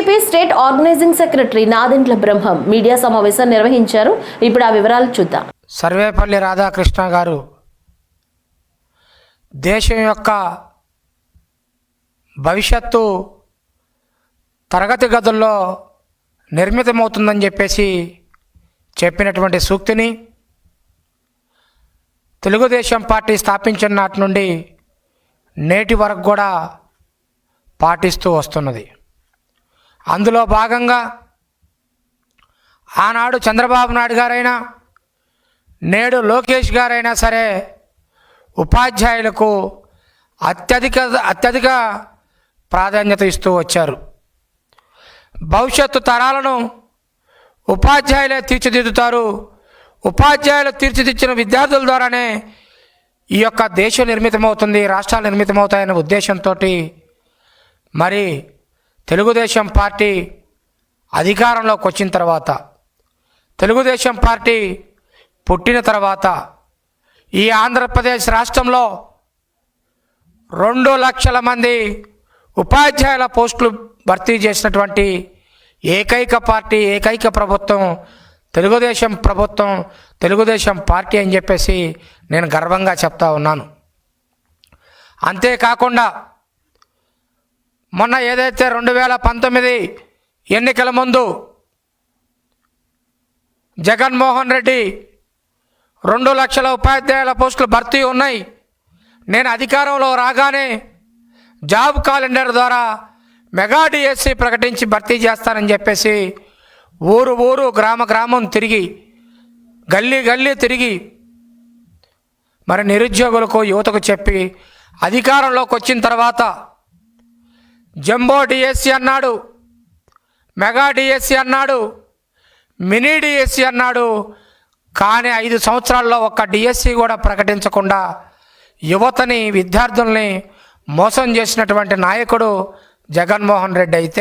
TDP state organising secretary Nadendla Brahmam media సమావేశం నిర్వహించారు. ఇప్పుడు ఆ వివరాలు చూద్దాం. సర్వేపల్లి రాధాకృష్ణ గారు దేశం యొక్క భవిష్యత్తు తరగతి గదుల్లో నిర్మితమవుతుందని చెప్పేసి చెప్పినటువంటి సూక్తిని తెలుగుదేశం పార్టీ స్థాపించిన నాటి నుండి నేటి వరకు కూడా పాటిస్తూ వస్తున్నది. అందులో భాగంగా ఆనాడు చంద్రబాబు నాయుడు గారైనా నేడు లోకేష్ గారైనా సరే ఉపాధ్యాయులకు అత్యధిక అత్యధిక ప్రాధాన్యత ఇస్తూ వచ్చారు. భవిష్యత్తు తరాలను ఉపాధ్యాయులే తీర్చిదిద్దుతారు. ఉపాధ్యాయులు తీర్చిదిద్దిన విద్యార్థుల ద్వారానే ఈ యొక్క దేశం నిర్మితమవుతుంది రాష్ట్రాలు నిర్మితమవుతాయనే ఉద్దేశంతో మరి తెలుగుదేశం పార్టీ అధికారంలోకి వచ్చిన తర్వాత తెలుగుదేశం పార్టీ పుట్టిన తర్వాత ఈ ఆంధ్రప్రదేశ్ రాష్ట్రంలో రెండు లక్షల మంది ఉపాధ్యాయుల పోస్టులు భర్తీ చేసినటువంటి ఏకైక పార్టీ ఏకైక ప్రభుత్వం తెలుగుదేశం ప్రభుత్వం తెలుగుదేశం పార్టీ అని చెప్పేసి నేను గర్వంగా చెప్తా ఉన్నాను. అంతేకాకుండా మొన్న ఏదైతే రెండు వేల పంతొమ్మిది ఎన్నికల ముందు జగన్మోహన్ రెడ్డి రెండు లక్షల ఉపాధ్యాయుల పోస్టులు భర్తీ ఉన్నాయి నేను అధికారంలో రాగానే జాబ్ క్యాలెండర్ ద్వారా మెగా డిఎస్సి ప్రకటించి భర్తీ చేస్తానని చెప్పేసి ఊరు ఊరు గ్రామ గ్రామం తిరిగి గల్లీ గల్లీ తిరిగి మరి నిరుద్యోగులకు యువతకు చెప్పి అధికారంలోకి వచ్చిన తర్వాత జంబో డిఎస్సి అన్నాడు మెగా డిఎస్సి అన్నాడు మినీ డిఎస్సి అన్నాడు. కానీ ఐదు సంవత్సరాల్లో ఒక్క డిఎస్సి కూడా ప్రకటించకుండా యువతని విద్యార్థుల్ని మోసం చేసినటువంటి నాయకుడు జగన్మోహన్ రెడ్డి అయితే